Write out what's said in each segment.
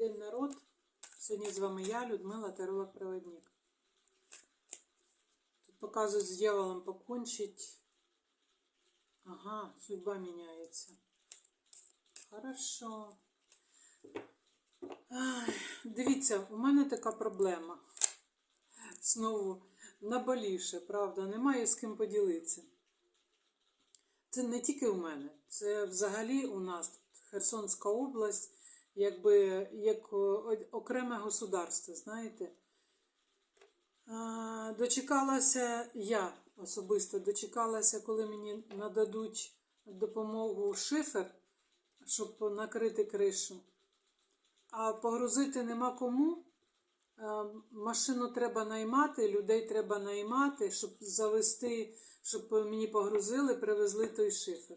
день, народ. Сьогодні з вами я, Людмила Таролог Проводник. Тут показують з дьяволом покончить. Ага, судьба міняється. Хорошо. Дивіться, у мене така проблема. Знову наболівше, правда, немає з ким поділитися. Це не тільки у мене, це взагалі у нас тут Херсонська область, якби як окреме государство, знаєте. Дочекалася я особисто дочекалася, коли мені нададуть допомогу шифер, щоб накрити кришу. А погрузити нема кому. Машину треба наймати, людей треба наймати, щоб завести, щоб мені погрузили, привезли той шифер.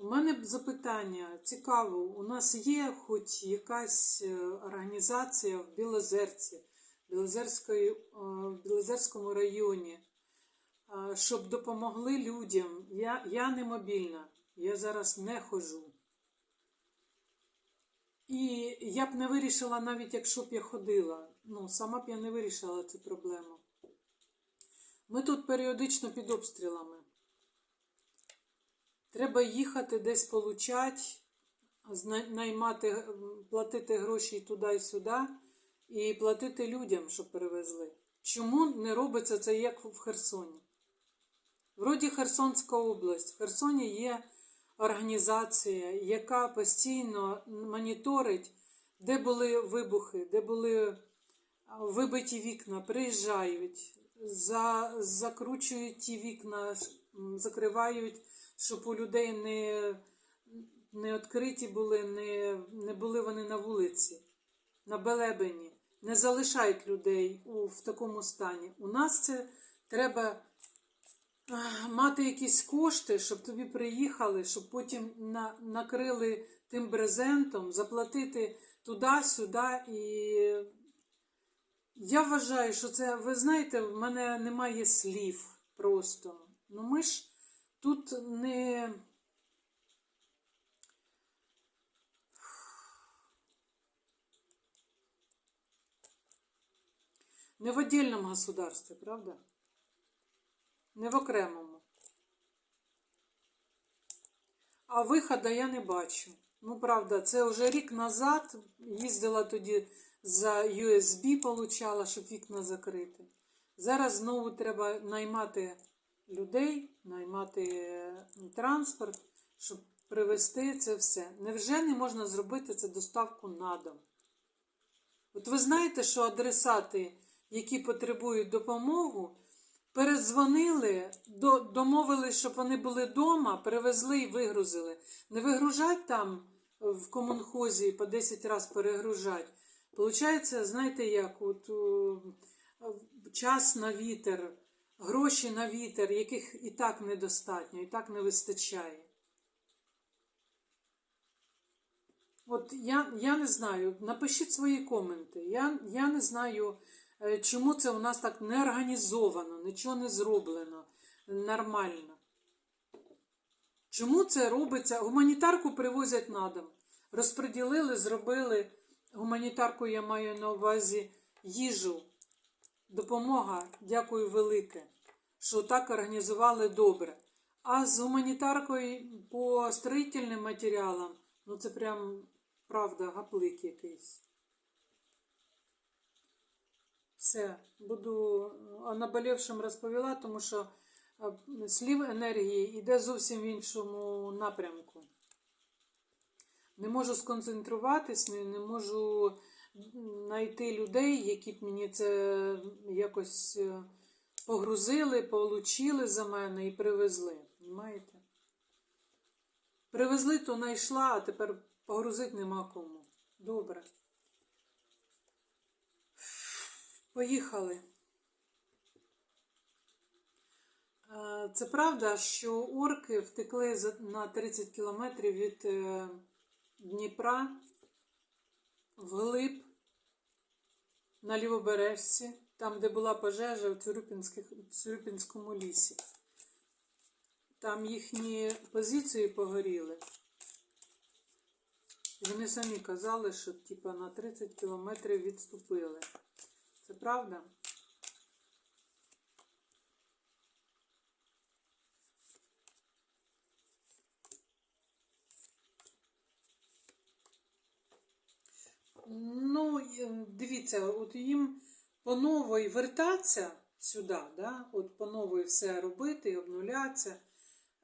У мене запитання цікаво, у нас є хоч якась е, організація в Білозерці, е, в Білозерському районі, е, щоб допомогли людям. Я, я не мобільна, я зараз не хожу. І я б не вирішила, навіть якщо б я ходила. Ну, сама б я не вирішила цю проблему. Ми тут періодично під обстрілами. Треба їхати десь получати, зна- наймати, платити гроші туди і сюди, і платити людям, щоб перевезли. Чому не робиться це як в Херсоні? Вроді Херсонська область. В Херсоні є організація, яка постійно моніторить, де були вибухи, де були вибиті вікна, приїжджають, за, закручують ті вікна, закривають, щоб у людей не, не відкриті були, не, не були вони на вулиці, на белебені. Не залишають людей у, в такому стані. У нас це треба мати якісь кошти, щоб тобі приїхали, щоб потім на, накрили тим брезентом, заплатити туди-сюди. І я вважаю, що це, ви знаєте, в мене немає слів просто. Ну ми ж тут не. Не в отдельном государстве, правда? Не в окремому. А виходу я не бачу. Ну, правда, це вже рік назад їздила тоді за USB, получала, щоб вікна закрити. Зараз знову треба наймати людей, наймати е, транспорт, щоб привезти це все. Невже не можна зробити це доставку на дом? От ви знаєте, що адресати, які потребують допомогу, перезвонили, до, домовились, щоб вони були вдома, привезли і вигрузили. Не вигружать там в комунхозі по 10 разів перегружать. Получається, знаєте, як от, час на вітер, гроші на вітер, яких і так недостатньо, і так не вистачає. От я, я не знаю, напишіть свої коменти. Я, я не знаю, е, чому це у нас так не організовано, нічого не зроблено нормально. Чому це робиться? Гуманітарку привозять на дом. Розподілили, зробили. Гуманітарку я маю на увазі їжу. Допомога, дякую велике, що так організували добре. А з гуманітаркою по строїтельним матеріалам, ну це прям правда, гаплик якийсь. Все, буду наболівшим розповіла, тому що слів енергії йде зовсім в іншому напрямку. Не можу сконцентруватись, не можу знайти людей, які б мені це якось е, погрузили, получили за мене і привезли. Понимаєте? Привезли, то знайшла, а тепер погрузити нема кому. Добре. Поїхали. Е, Це правда, що орки втекли на 30 кілометрів від е, Дніпра вглиб на лівобережці, там, де була пожежа в Цюрюпінському лісі. Там їхні позиції погоріли. Вони самі казали, що типу, на 30 кілометрів відступили. Це правда? Ну, дивіться, от їм по новій вертатися сюди, да? от по новій все робити, обнулятися,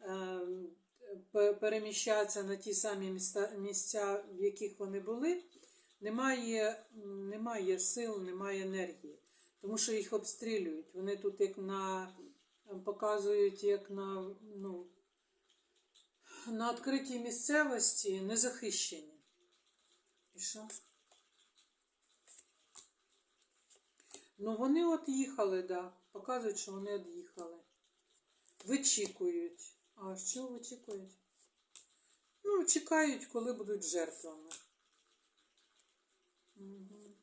е, переміщатися на ті самі місця, в яких вони були, немає, немає сил, немає енергії. Тому що їх обстрілюють. Вони тут як на показують, як на, ну, на відкритій місцевості незахищені. І що? Ну, вони от їхали, да. Показують, що вони від'їхали. Вичікують. А що вичікують? Ну, чекають, коли будуть жертвами. Угу.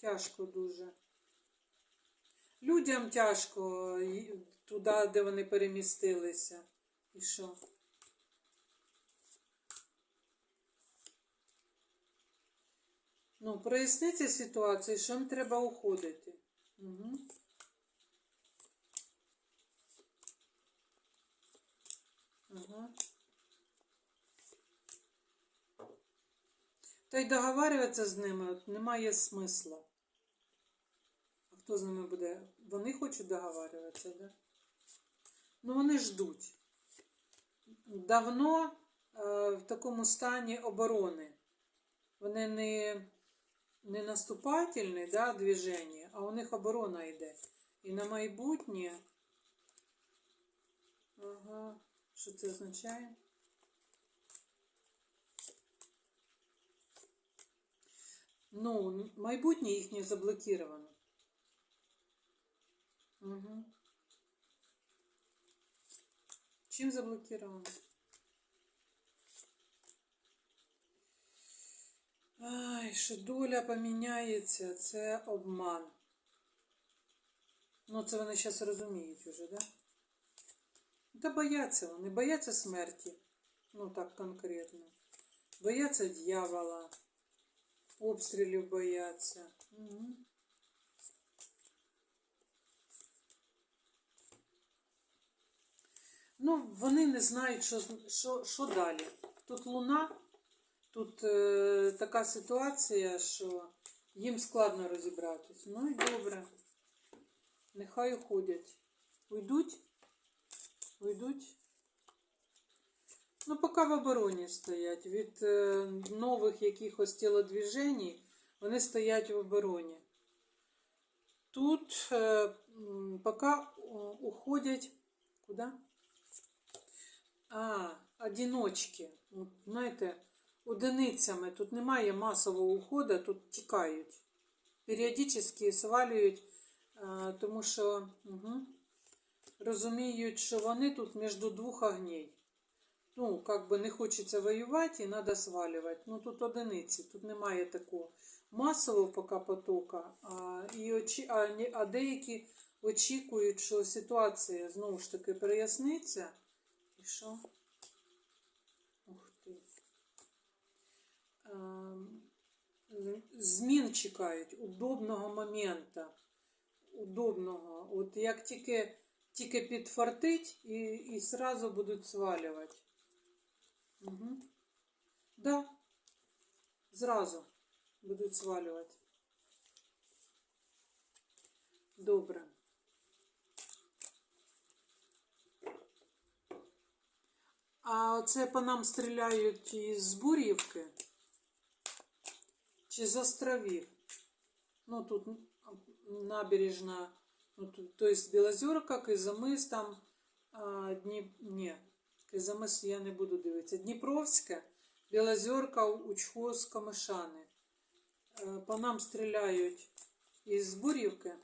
Тяжко дуже. Людям тяжко туди, де вони перемістилися. І що? Ну, проясниться ситуацію, що їм треба уходити. Угу. Ага. Та й договарюватися з ними немає смисла. А хто з ними буде? Вони хочуть договарюватися, да? Ну, вони ждуть. Давно е, в такому стані оборони. Вони не, не наступательне да, движення, а у них оборона йде. І на майбутнє. Ага. Що це означає? Ну, майбутнє їхнє заблокировано. Угу. Чим заблокировано? Ай, що доля поміняється, це обман. Ну, це вони зараз розуміють уже, да? Та бояться вони, бояться смерті. Ну, так конкретно. Бояться дьявола. Обстрілів бояться. Угу. Ну, вони не знають, що, що, що далі. Тут луна, тут е, така ситуація, що їм складно розібратись. Ну і добре. Нехай уходять. Уйдуть? Уйдуть? Ну, поки в обороні стоять. Від е, нових якихось тілодвіжень вони стоять в обороні. Тут е, поки уходять. Куди? А, одиночки. Знаєте, одиницями. Тут немає масового уходу, тут тікають. Періодично свалюють, е, тому що угу, розуміють, що вони тут між двох огней. Ну, как би не хочеться воювати і треба свалювати. Ну тут одиниці, тут немає такого масового поки потока, а, і очі, а, а деякі очікують, що ситуація знову ж таки проясниться. І що? Ух ти. Ем, Змін чекають, удобного моменту. Удобного. От як тільки, тільки підфартить і, і сразу будуть свалювати. Угу. Да. Зразу будуть свалювати. Добре. А це по нам стріляють із Бурівки? Чи з островів? Ну, тут набережна, ну, тут, то есть Білозерка, Кизамис, там, а, Дніп... Ні, Кизамис я не буду дивитися. Дніпровська, Білозерка, Учхоз, Камишани. Е, По нам стріляють із Бурівки.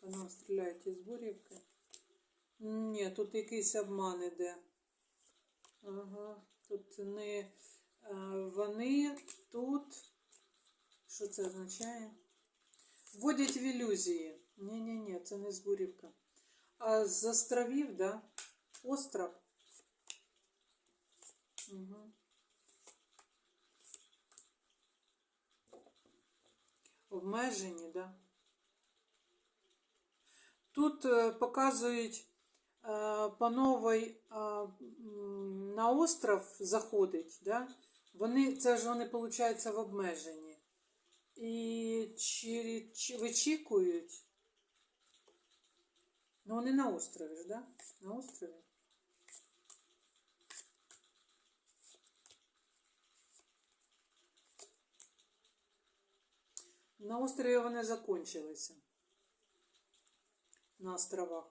По нам стріляють із Бурівки. Ні, тут якийсь обман іде. Ага, тут не вони тут. Що це означає? Вводять в ілюзії. Ні-ні-ні, це не Збурівка. А з островів, да? Остров. Угу. Обмежені, да? Тут е, показують е, пановий е, на остров заходить, да? Вони, це ж вони, виходить, в обмеженні. І чи, чи вичікують. Ну, вони на острові ж, да? На острові. На острові вони закончилися. На островах.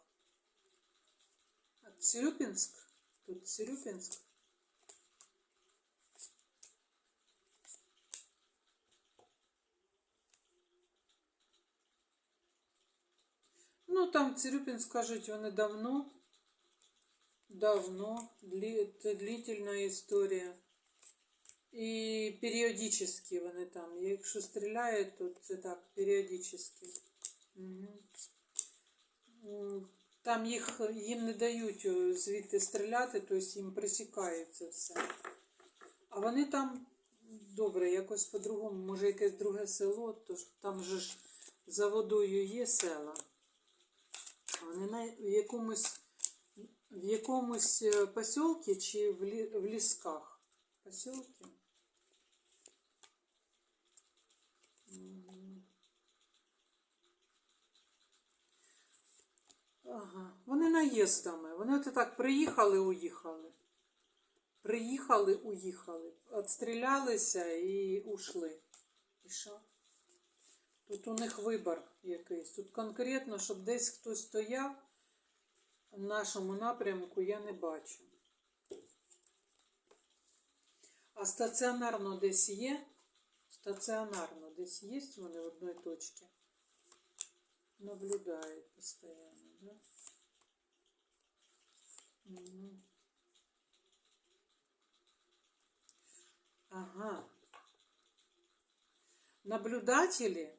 Цирюпінськ? Тут Цирюпінськ. Ну, там Цирюпінськ, кажуть, вони давно. Давно. Це длительна історія. І періодично вони там. Якщо стріляють, то це так, періодично. Угу. Там їх, їм не дають звідти стріляти, тобто їм присікають це все. А вони там добре, якось по-другому, може якесь друге село, то там же ж за водою є села. Вони на якомусь в якомусь е, посілці чи в, лі, в лісках. Посілки? Ага. Вони наїздами. Вони от так приїхали, уїхали. Приїхали, уїхали. Отстрілялися і ушли. І що? Тут у них вибір якийсь. Тут конкретно, щоб десь хтось стояв в нашому напрямку, я не бачу. А стаціонарно десь є? Стаціонарно десь є вони в одній точці? Наблюдають постійно, да? Ага. Наблюдателі,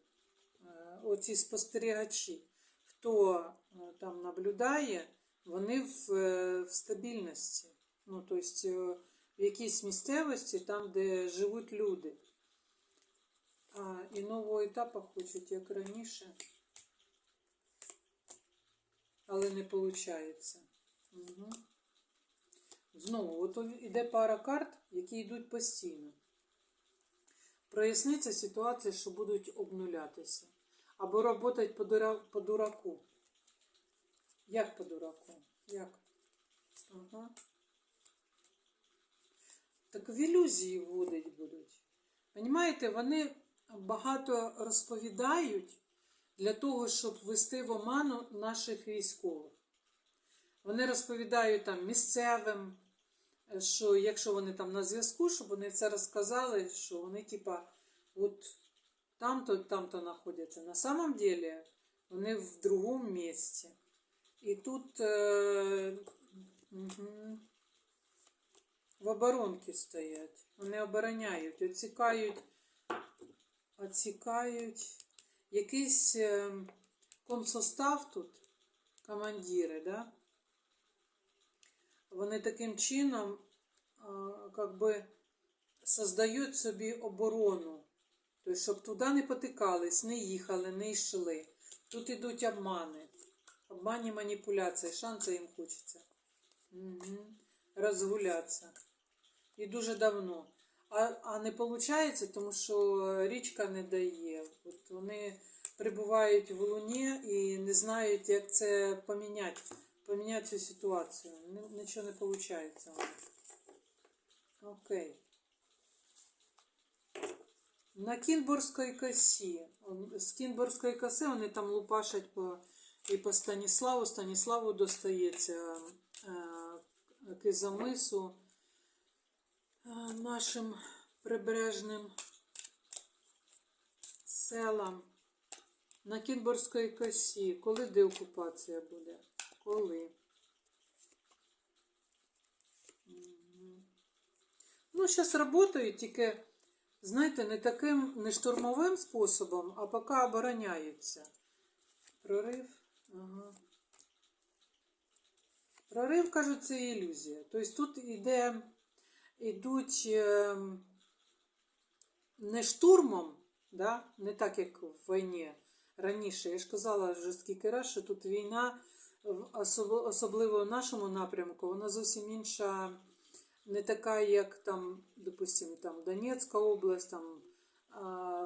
оці спостерігачі, хто е, там наблюдає, вони в, е, в стабільності. Ну, тобто в якійсь місцевості, там, де живуть люди. А, і нового етапу хочуть, як раніше. Але не виходить. Угу. Знову, от іде пара карт, які йдуть постійно. Проясниться ситуація, що будуть обнулятися. Або працювати по, дура... по дураку. Як по дураку? Як? Ага. Так в ілюзії вводить будуть. Понімаєте, вони багато розповідають для того, щоб ввести в оману наших військових. Вони розповідають там місцевим, що якщо вони там на зв'язку, щоб вони це розказали, що вони, типа, от там-то, там-то знаходяться. На самом деле вони в другому місці. І тут е, угу, в оборонці стоять. Вони обороняють, оцікають, оцікають якийсь е, комсостав тут, командири, да? Вони таким чином как би, создають собі оборону. Тобто, щоб туди не потикались, не їхали, не йшли. Тут йдуть обмани. Обманні маніпуляції. Шанси їм хочеться. Угу. Розгулятися. І дуже давно. А, а не виходить, тому що річка не дає. От вони прибувають в луні і не знають, як це поміняти поміняти цю ситуацію. Нічого не виходить. Окей. На Кінбурзькій косі. З Кінбурзької коси вони там лупашать по, і по Станіславу. Станіславу достається е, кизамису е, нашим прибережним селам. На Кінбурзькій косі. Коли деокупація буде? Коли? Ну, зараз працюють, тільки, знаєте, не таким не штурмовим способом, а поки обороняються. Прорив. Ага. Прорив, кажуть, це ілюзія. Тобто тут іде, йдуть е, не штурмом, да? не так як в війні раніше. Я ж казала вже скільки раз, що тут війна, особливо в нашому напрямку, вона зовсім інша, не така, як там, допустим, там Донецька область, там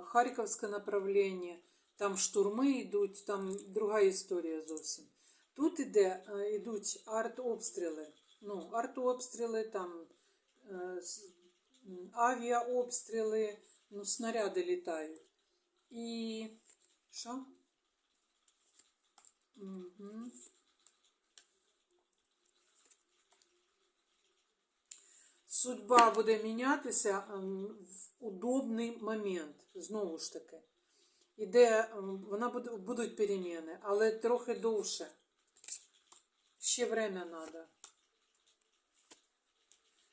Харківське направлення, там штурми йдуть, там друга історія зовсім. Тут іде, йдуть артобстріли. Ну, артобстріли, там м, авіаобстріли, ну, снаряди літають. І що? Угу. Судьба буде мінятися ем, в удобний момент, знову ж таки. Іде, ем, вона буде, будуть переміни, але трохи довше. Ще время треба.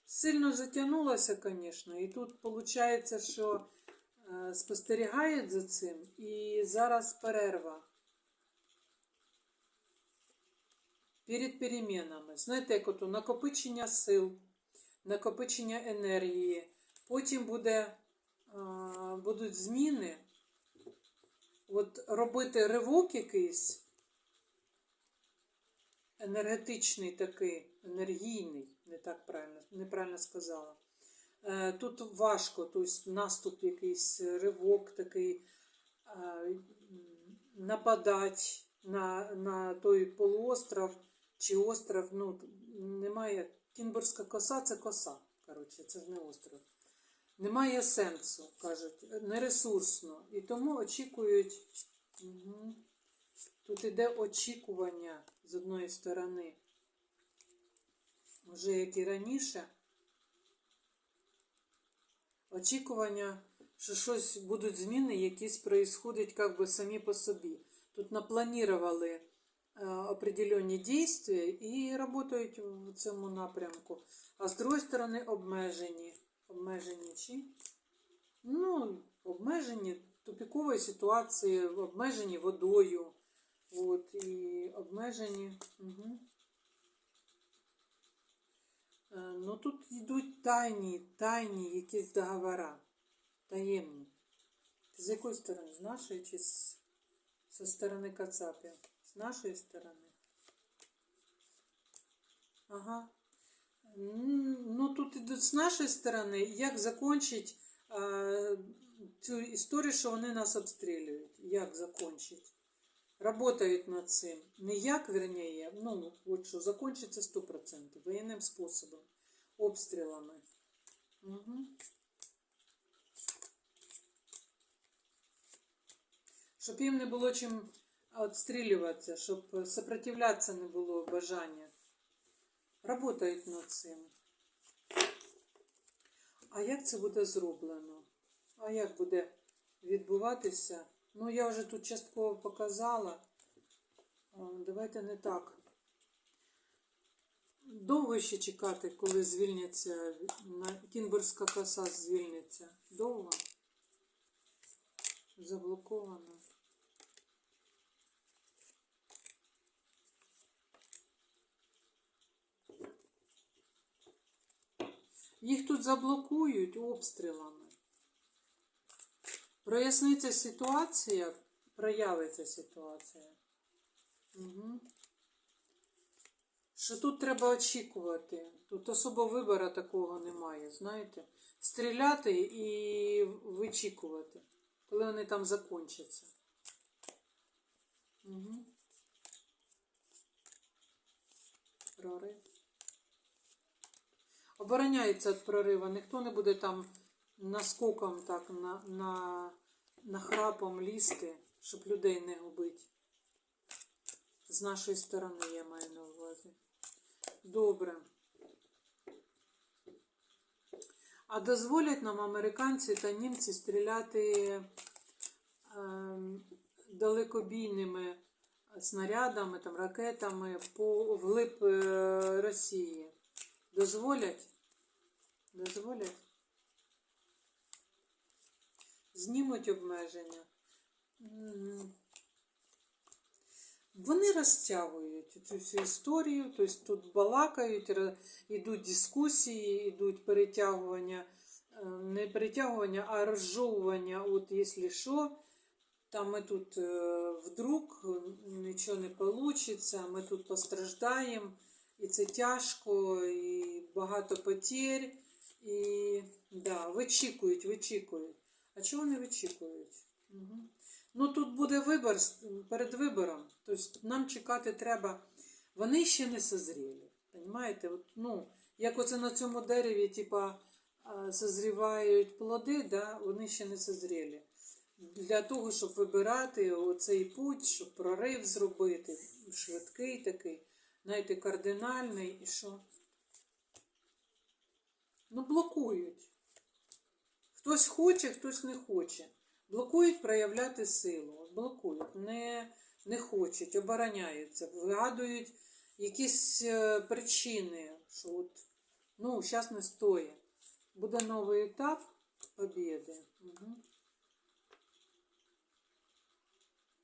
Сильно затягнулося, звісно, і тут виходить, що е, спостерігають за цим, і зараз перерва. Перед перемінами. Знаєте, як ото накопичення сил, накопичення енергії. Потім буде, е, будуть зміни. От робити ривок якийсь енергетичний такий, енергійний, не так правильно, неправильно сказала. Е, Тут важко, тобто наступ якийсь, ривок такий, е, нападать на, на той полуостров чи остров. Ну, немає. Кінбурзька коса це коса. Коротше, це ж не остров. Немає сенсу, кажуть, нересурсно. І тому очікують. Угу. Тут іде очікування з одної сторони. Вже як і раніше. Очікування, що щось будуть зміни, якісь происходять як би самі по собі. Тут напланували е, определенні дійства і працюють в цьому напрямку. А з другої сторони обмежені. Обмежені чи? Ну, обмежені тупікової ситуації, обмежені водою. От, і обмежені. Угу. Ну тут йдуть тайні, тайні якісь договора. Таємні. З якої сторони? З нашої чи з, зі сторони Кацапів? З нашої сторони? Ага. Ну тут ідуть з нашої сторони, як закінчить а, цю історію, що вони нас обстрілюють. Як закінчить? Работають над цим. Не як, верніє, ну, от що, закончиться 100%, воєнним способом, обстрілами. Угу. Щоб їм не було чим відстрілюватися, щоб сопротивлятися не було бажання. Работають над цим. А як це буде зроблено? А як буде відбуватися? Ну, я вже тут частково показала. Давайте не так. Довго ще чекати, коли звільняться, Кінбурзька коса звільниться. Довго? Заблоковано. Їх тут заблокують обстрілами. Проясниться ситуація, проявиться ситуація. Угу. Що тут треба очікувати? Тут особо вибору такого немає, знаєте? Стріляти і вичікувати, коли вони там закінчаться. Угу. Прорив. Обороняється від прориву. Ніхто не буде там наскоком так на, на, на храпом лізти, щоб людей не губити. З нашої сторони я маю на увазі. Добре. А дозволять нам американці та німці стріляти ем, далекобійними снарядами, там, ракетами по вглиб е, Росії. Дозволять? Дозволять? Знімуть обмеження. Вони розтягують цю всю історію, тобто тут балакають, йдуть дискусії, йдуть перетягування, е, не перетягування, а розжовування, от якщо що, там ми тут е, вдруг нічого не вийде, ми тут постраждаємо, і це тяжко, і багато потерь, і да, вичікують, вичікують. А чого не вичікують? Угу. Ну тут буде вибор перед вибором. Тобто нам чекати треба. Вони ще не созріли. Понимаєте? От, ну, як оце на цьому дереві, типа, созрівають плоди, да, вони ще не созріли. Для того, щоб вибирати оцей путь, щоб прорив зробити, швидкий такий, знаєте, кардинальний і що? Ну, блокують. Хтось хоче, хтось не хоче. Блокують проявляти силу. Блокують, не, не хочуть, обороняються, вигадують якісь е, причини, що от, ну, зараз не стоїть. Буде новий етап побіди. Угу.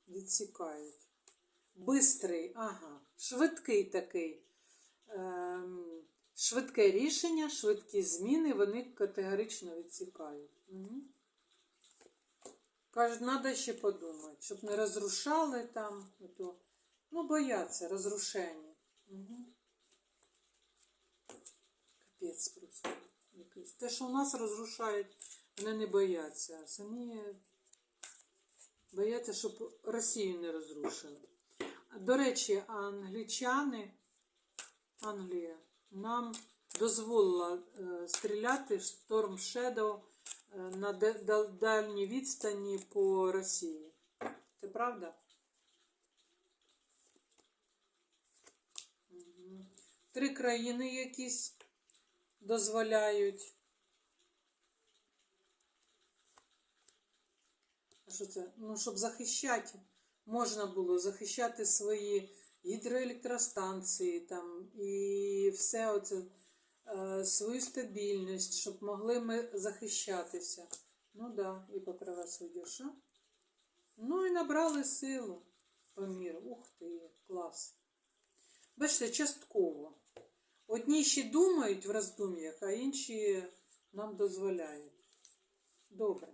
Відсікають. Бистрий, ага, швидкий такий. Ем, швидке рішення, швидкі зміни, вони категорично відсікають. Угу. Кажуть, треба ще подумати, щоб не розрушали там. Ото. Ну, бояться розрушення. Угу. Капець просто. якийсь. Те, що у нас розрушають, вони не бояться. Самі бояться, щоб Росію не розрушили. До речі, англічани, Англія нам дозволила е, стріляти Storm Shadow е, на дальній відстані по Росії. Це правда? Три країни якісь дозволяють. А що це? Ну, щоб захищати, можна було захищати свої гідроелектростанції там і все оце, е, свою стабільність, щоб могли ми захищатися. Ну да, і по правосуддю, що? Ну і набрали силу по міру. Ух ти, клас. Бачите, частково. Одні ще думають в роздум'ях, а інші нам дозволяють. Добре.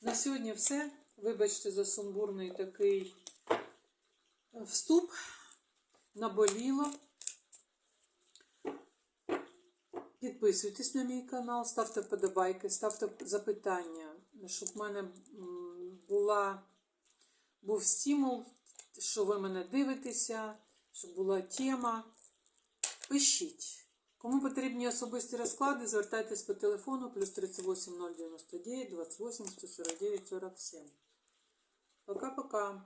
На сьогодні все. Вибачте за сумбурний такий е, вступ. Наболіло. Підписуйтесь на мій канал, ставте вподобайки, ставте запитання, щоб в мене була, був стимул, що ви мене дивитеся, щоб була тема. Пишіть. Кому потрібні особисті розклади, звертайтесь по телефону плюс 38 099 28 149 47. Пока-пока.